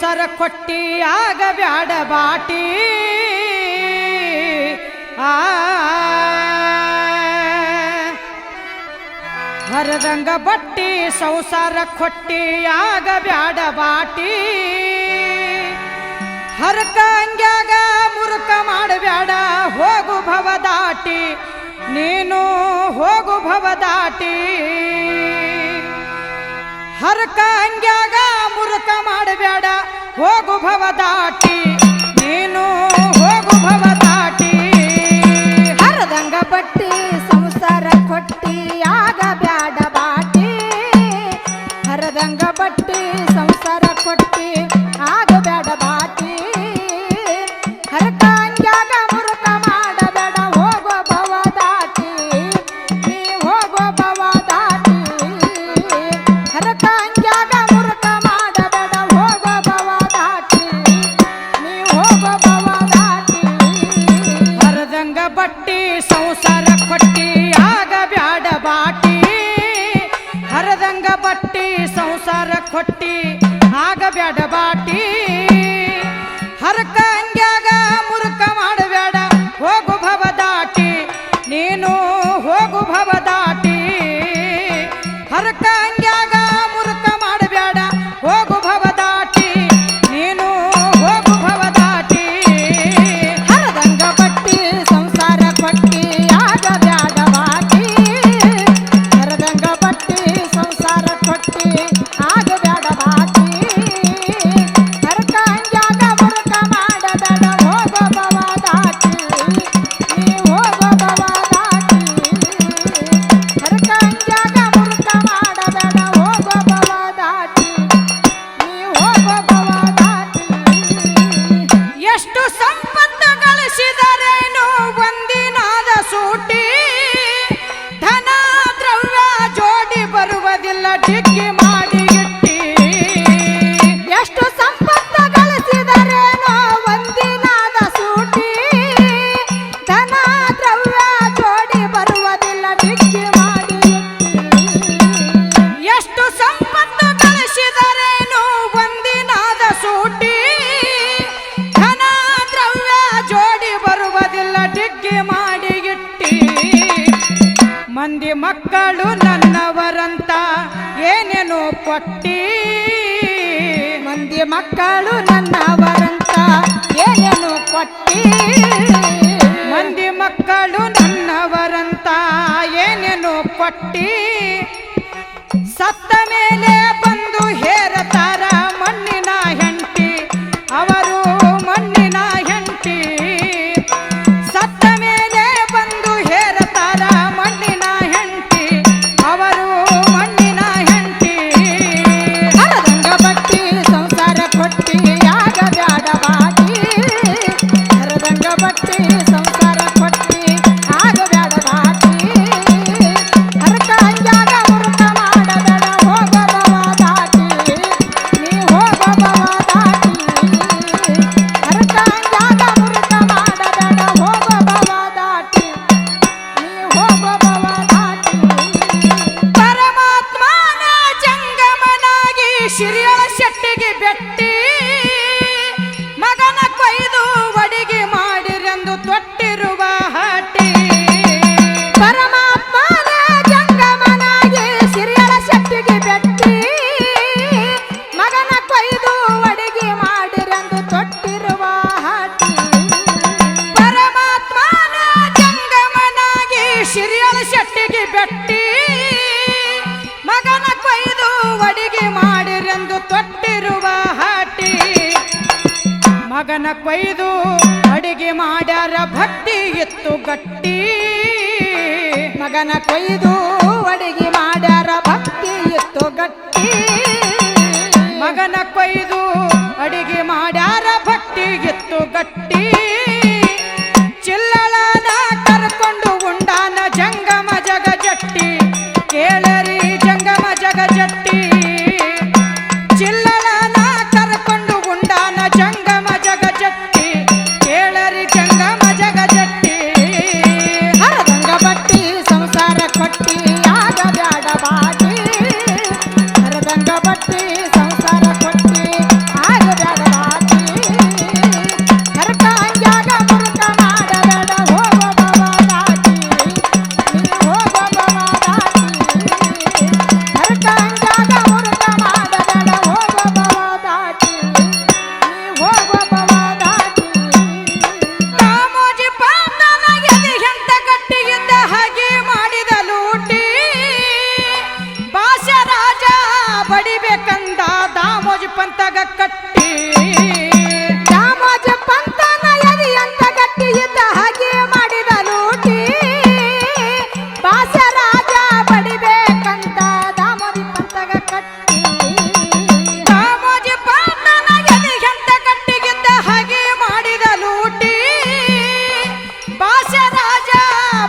ಸರ ಕೊಟ್ಟಿ, ಆಗ ಬ್ಯಾಡ ಬಾಟಿ. ಆ ಹರದಂಗ ಬಟ್ಟಿ, ಸಂಸಾರ ಕೊಟ್ಟಿ, ಆಗ ಬ್ಯಾಡ ಬಾಟಿ. ಹರಕ ಅಂಗ್ಯಾಗ ಮುರುಕ ಮಾಡಬ್ಯಾಡ ಹೋಗು ಭವ ದಾಟಿ. ನೀನು ಹೋಗು ಭವ ದಾಟಿ. ಹರಕ ಹಂಗ್ಯಾಗ ಮುರುಕ ಮಾಡಬೇಡ. ಹೋಗು ಭವ ದಾಟಿ, ನೀನು ಹೋಗು ಭವ ದಾಟಿ. ಹರದಂಗ ಪಟ್ಟಿ, ಸಂಸಾರ ಕೊಟ್ಟಿ, ಆಗ ಬ್ಯಾಡ ಬಾಟಿ. ಹರದಂಗ ಪಟ್ಟಿ हर ಎಷ್ಟು ಸ ಕೊಟ್ಟಿ ಮಂದಿ ಮಕ್ಕಳು ನನ್ನವರಂತ ಏನೇನು ಕೊಟ್ಟಿ? ಮಂದಿ ಮಕ್ಕಳು ನನ್ನವರಂತ ಏನೇನು ಕೊಟ್ಟಿ? ಸತ್ತ ಹಿಡಿದು ಅಡಿಗೆ ಮಾಡ್ಯಾರ ಭಕ್ತಿ ಎತ್ತು ಗಟ್ಟಿ. ಮಗನ ಕೊಯ್ದು ಅಡಿಗೆ ಮಾಡ್ಯಾರ ಭಕ್ತಿ ಎತ್ತು ಗಟ್ಟಿ. ಮಗನ ಕೊಯ್ದು ಅಡಿಗೆ ಮಾಡ್ಯಾರ ಭಕ್ತಿ ಎತ್ತು ಗಟ್ಟಿ.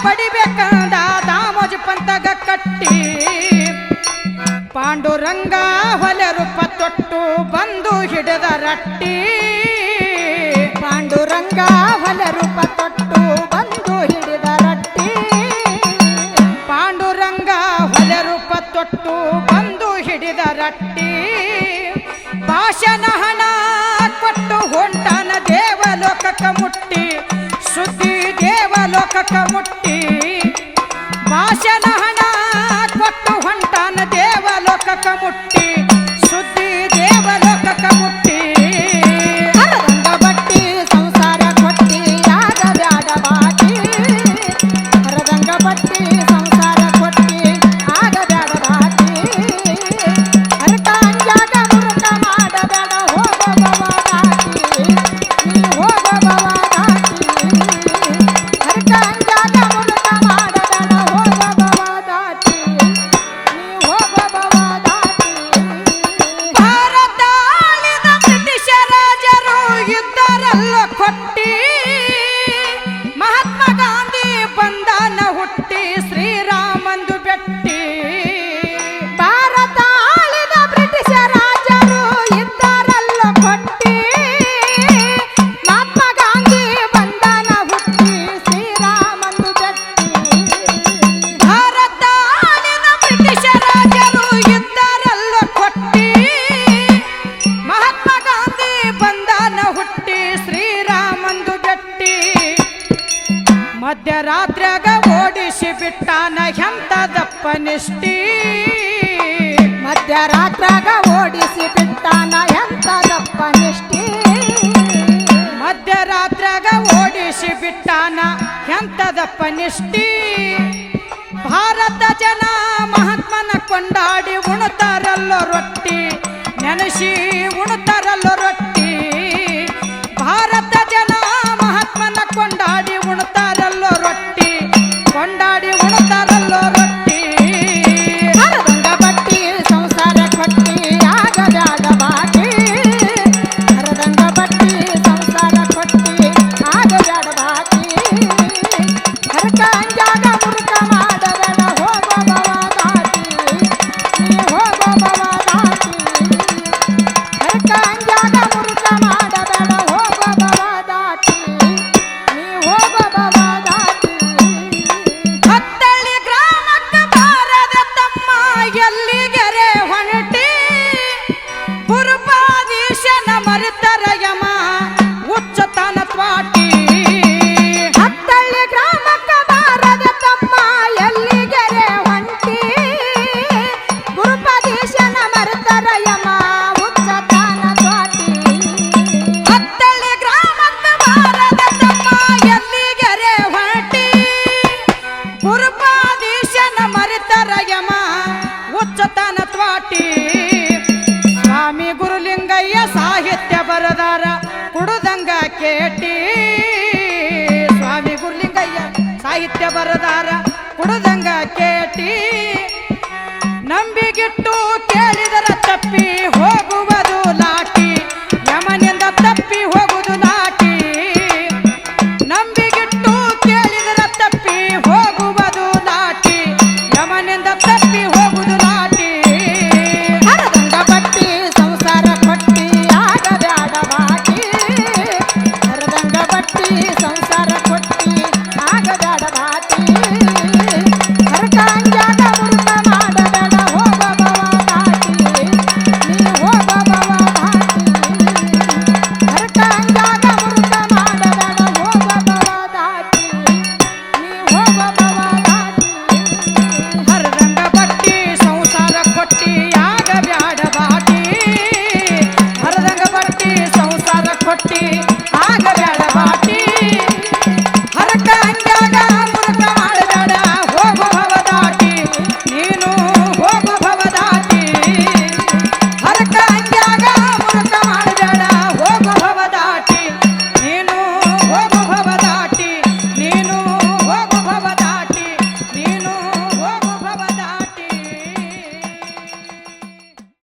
ಪಡಿಬೇಕಂದ ದಾಮೋಜ ಪಂತಗ ಕಟ್ಟಿ. ಪಾಂಡುರಂಗ ಹೊಲೆ ರೂಪ ತೊಟ್ಟು ಬಂದು ಹಿಡಿದ ರಟ್ಟಿ. ಪಾಂಡುರಂಗ ಹೊಲೆ ರೂಪ ತೊಟ್ಟು ಬಂದು ಹಿಡಿದ ರಟ್ಟಿ. ಪಾಂಡುರಂಗ ಹೊಲೆ ರೂಪ ತೊಟ್ಟು ಬಂದು ಹಿಡಿದ ರಟ್ಟಿ. ಭಾಷಣ ಹಣ ಕೊಟ್ಟು ಹೊಂಟನ ದೇವಲೋಕಕ್ಕೆ ಮುಟ್ಟಿ. ಸುದ್ದಿ ದೇವಲೋಕಕ್ಕೆ ಮುಟ್ಟಿ. ಸೃಷ್ಟಿ ಮಧ್ಯರಾತ್ರಾಗ ಓಡಿಸಿ ಬಿಟ್ಟಾನ ಎಂತ ದಪ್ಪ ನಿಷ್ಠಿ. ಮಧ್ಯರಾತ್ರಾಗ ಓಡಿಸಿ ಬಿಟ್ಟಾನ ಎಂತ ದಪ್ಪ ನಿಷ್ಠಿ. ಭಾರತ ಜನ ಮಹಾತ್ಮನ ಕೊಂಡಾಡಿ ಉಣತಾರಲ್ಲೋ ರೊಟ್ಟಿ. ಸಾಹಿತ್ಯ ಬರದಾರ ಕುಡದಂಗ ಕೇಟಿ. ನಂಬಿಗಿಟ್ಟು